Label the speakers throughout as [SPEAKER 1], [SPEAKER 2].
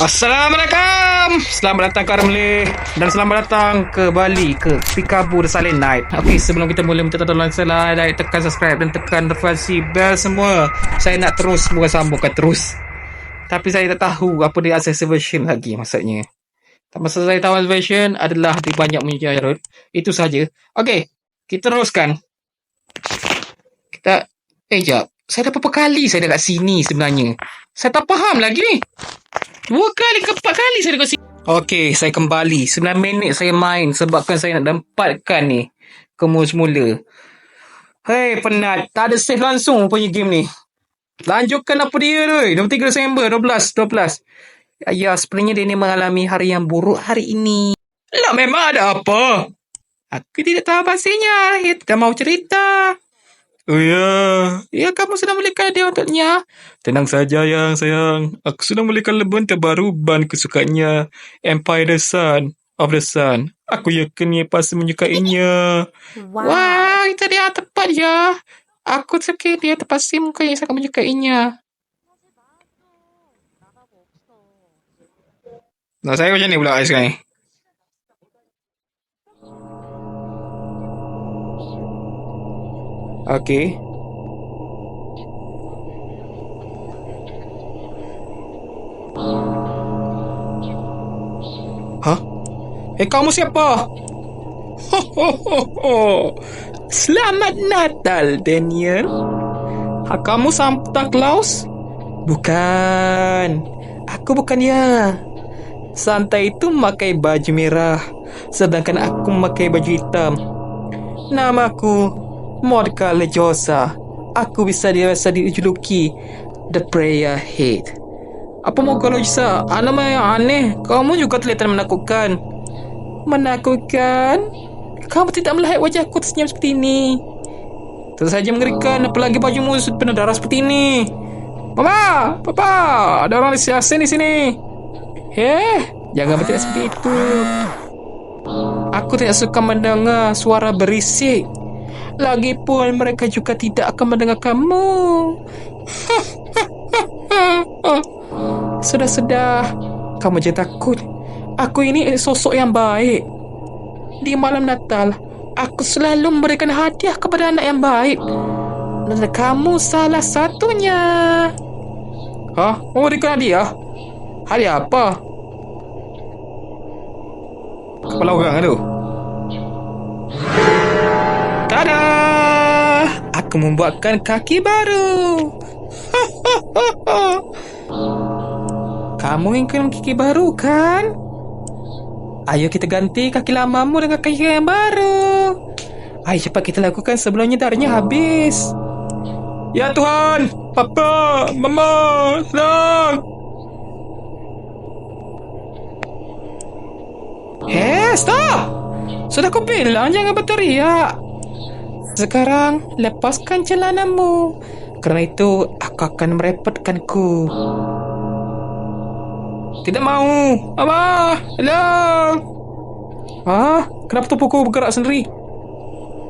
[SPEAKER 1] Assalamualaikum. Selamat datang ke Armley Dan selamat datang ke Bali Ke Pikabu The Silent Night. Okey sebelum kita mula Minta tolong saya like, Tekan subscribe Dan tekan notifikasi bell semua. Saya nak terus Bukan sambungkan terus. Tapi saya tak tahu Apa dia access version lagi Maksudnya. Tak masa saya tahu version Adalah di banyak punya Jarod. Itu saja. Okey Kita teruskan. Kita Eh jap Saya dah berapa kali Saya dah kat sini sebenarnya Saya tak faham lagi ni Dua kali ke empat kali saya dekat sini. Okey, saya kembali. 9 minit saya main sebabkan saya nak dapatkan ni. Kemu semula. Hei, penat. Tak ada save langsung punya game ni. Lanjutkan apa dia tu. 23 Disember, 12, 12. Ya, sebenarnya dia ni mengalami hari yang buruk hari ini. Lah, memang ada apa? Aku tidak tahu pastinya. Dia tak mau cerita. Oh ya, ya kamu sedang belikan dia untuknya. Tenang saja yang sayang. Aku sedang belikan lebon terbaru ban kesukaannya. Empire the Sun of the Sun. Aku yakin ia pasti menyukainya.
[SPEAKER 2] Wow.
[SPEAKER 1] Wah, itu dia tepat ya. Aku suka dia pasti mungkin sangat menyukainya. Nah, saya macam ni pula sekarang ni. Okey. Eh, kamu siapa? Ho, ho, ho, ho. Selamat Natal, Daniel. Ha, kamu Santa Claus? Bukan. Aku bukan dia. Santa itu memakai baju merah. Sedangkan aku memakai baju hitam. Namaku Mordka Lejosa. Aku bisa biasa dijuluki The Prayer Head. Apa mau kalau bisa? Ah, yang aneh. Kamu juga kelihatan menakutkan. Menakutkan? Kamu tidak melihat wajahku tersenyum seperti ini. Tentu saja mengerikan. Apalagi bajumu penuh darah seperti ini. Mama! Papa! Ada orang asing di sini. Eh, jangan bertindak seperti itu. Aku tidak suka mendengar suara berisik. Lagipun mereka juga tidak akan mendengar kamu. Sudah-sudah, kamu jangan takut. Aku ini sosok yang baik. Di malam Natal, aku selalu memberikan hadiah kepada anak yang baik. Dan kamu salah satunya. Hah? Mau berikan hadiah? Hadiah apa? Kepala orang tu. Aku membuatkan kaki baru. Kamu ingin kaki baru kan? Ayo kita ganti kaki lamamu dengan kaki yang baru. Ayo cepat kita lakukan sebelumnya darahnya habis. Ya Tuhan, Papa, Mama, tolong. Eh, stop! Sudah aku bilang jangan berteriak. Sekarang lepaskan celanamu. Kerana itu aku akan merepotkanku. Tidak mau. Apa? Tolong. Ah, kenapa tubuhku bergerak sendiri?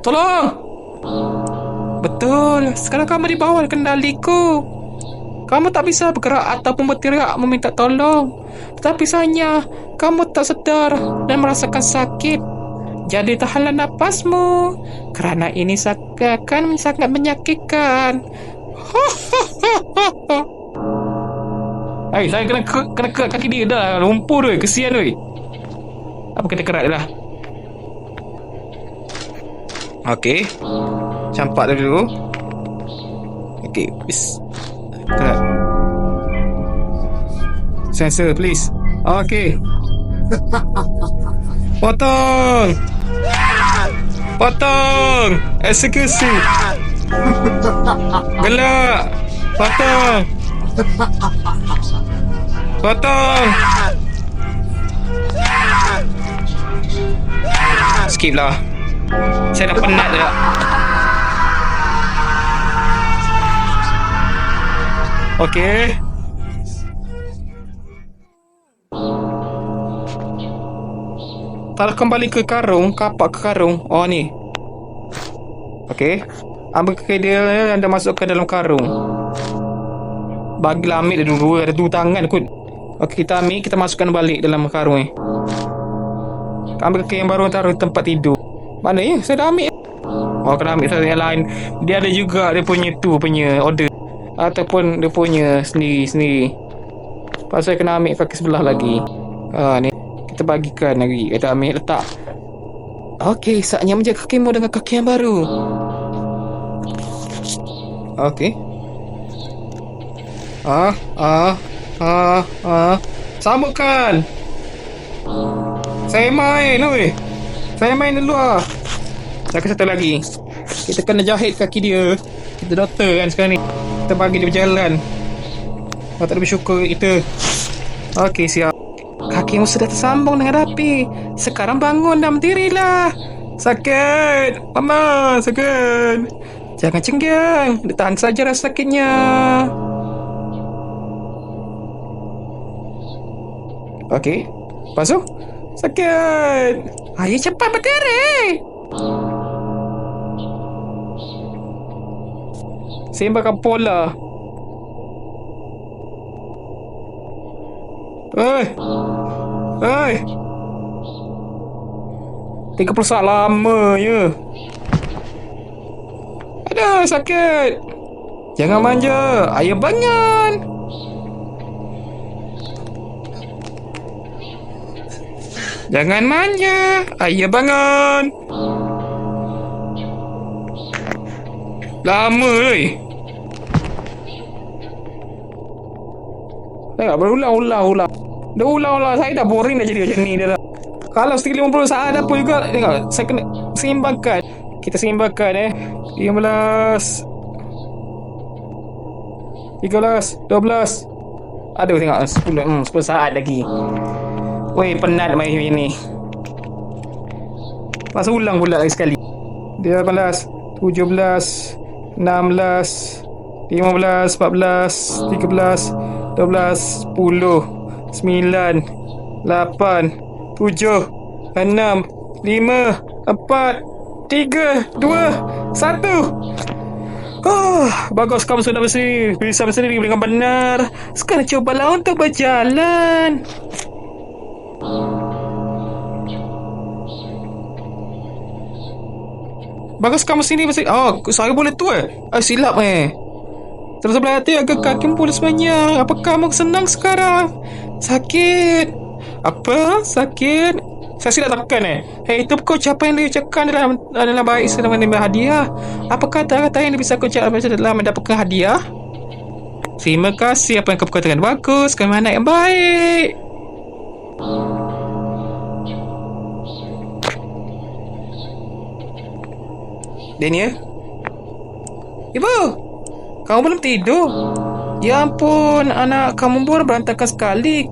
[SPEAKER 1] Tolong. Betul. Sekarang kamu di bawah kendaliku. Kamu tak bisa bergerak ataupun berteriak meminta tolong. Tetapi sayangnya, kamu tak sedar dan merasakan sakit. Jadi tahanlah napasmu. Kerana ini akan sangat menyakitkan. Hai, saya kena ke, kena kerat kaki dia dah. Lumpur tu, kesian tu. Apa kita kerat dia lah. Okey. Campak dia dulu. Okey, bis. Kerat. Sensor, please. Okey. Potong. Potong. Eksekusi. Gelak. Potong. Potong. Skip lah. Saya dah penat dah. Okey. Taruh kembali ke karung, kapak ke karung. Oh ni. Okey. Ambil ke dia dan dah masuk ke dalam karung. Bagilah ambil dulu. Ada dua tangan kot. Okey, kita ambil, kita masukkan balik dalam karung ni. Ambil kaki yang baru taruh tempat tidur. Mana ya? Saya dah ambil. Oh, kena ambil satu yang lain. Dia ada juga dia punya tu punya order. Ataupun dia punya sendiri-sendiri. Pasal kena ambil kaki sebelah lagi. Ah, ni. Kita bagikan lagi. Kita ambil letak. Okey, saatnya menjaga kakimu dengan kaki yang baru. Okey. Ah, ah, ah, ah. Sambutkan. Saya main, oi. Saya main dulu ah. Cakap satu lagi. Kita kena jahit kaki dia. Kita doktor kan sekarang ni. Kita bagi dia berjalan. Patut lebih syukur kita. Okey, siap. Kakimu sudah tersambung dengan rapi. Sekarang bangun dan berdirilah. Sakit. Mama, sakit. Jangan cenggang. Tahan saja rasa sakitnya. Okey. Tu? Sakit. Ayo cepat berdiri. Sembahkan pola. Hei. Hei. 30 saat lama je. Aduh, sakit. Jangan manja. Ayah bangun. Jangan manja. Ayah bangun. Lama oi. Tengok berulang-ulang-ulang. Dah ulang-ulang. Saya dah boring dah jadi macam ni dah. dah. Kalau sekali 50 saat ada apa juga. Tengok. Saya kena seimbangkan. Kita seimbangkan eh. 15. 13. 12. Aduh tengok. 10, hmm, 10 saat lagi. Weh penat main macam ni. Masa ulang pula lagi sekali. 18. 17. 16 15 14 13 12 10 9 8 7 6 5 4 3 2 1 Oh, bagus kamu sudah bersih. Bisa bersendiri dengan benar. Sekarang cobalah untuk berjalan. Bagus kamu sini bersih. Oh, saya boleh tu eh. Ah, silap eh. Terus sebelah hati agak kaki boleh sebanyak. Apa kamu senang sekarang? Sakit. Apa? Sakit? Saya silap takkan eh. Hei, itu kau ucapan yang dia ucapkan dalam, dalam baik sedang menerima hadiah. Apa kata-kata yang bisa kau ucapkan dalam mendapatkan hadiah? Terima kasih apa yang kau katakan. Bagus. Kau anak yang baik. Daniel? Ibu, kamu belum tidur? Ya ampun, anak kamu pun berantakan sekali.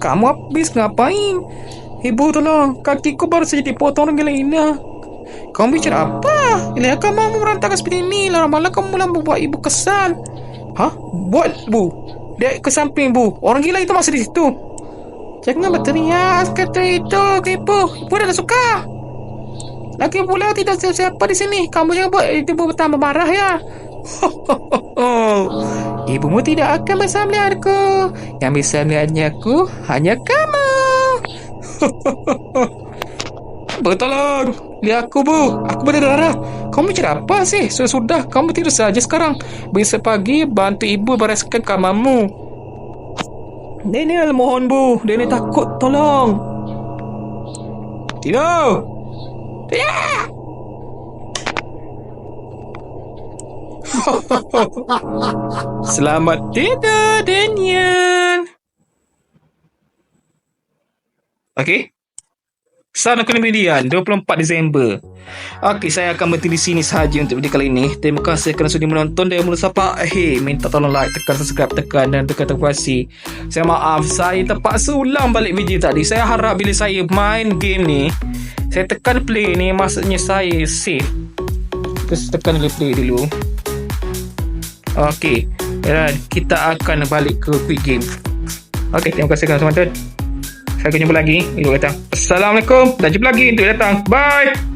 [SPEAKER 1] Kamu habis ngapain? Ibu tolong, kakiku baru saja dipotong dengan ini. Kamu bicara apa? Ini kamu berantakan seperti ini. Lama-lama kamu mulai membuat ibu kesal. Hah? Buat bu? Dia ke samping bu. Orang gila itu masih di situ. Jangan berteriak kata itu ke ibu. Ibu dah suka. Lagi pula tidak siapa di sini. Kamu jangan buat ibu bertambah marah ya. Ibumu tidak akan bisa melihatku. Yang bisa melihatnya aku hanya kamu. Bertolong. Lihat aku, Bu. Aku berdarah. Kamu bicara apa sih? Sudah-sudah. Kamu tidur saja sekarang. Besok pagi, bantu ibu bereskan kamarmu. Daniel, mohon, Bu. Daniel takut. Tolong. Tidur. Tidak. Selamat tidur, Daniel. Okey. Sana kemudian 24 Disember. Okey, saya akan berhenti di sini sahaja untuk video kali ini. Terima kasih kerana sudah menonton dan mula sampai akhir. Minta tolong like, tekan subscribe, tekan dan tekan notifikasi. Saya maaf, saya terpaksa ulang balik video tadi. Saya harap bila saya main game ni, saya tekan play ni maksudnya saya save. Terus tekan dulu play dulu. Okey. Dan kita akan balik ke quick game. Okey, terima kasih kerana teman-teman. Saya akan jumpa lagi minggu datang. Assalamualaikum dan jumpa lagi untuk datang. Bye.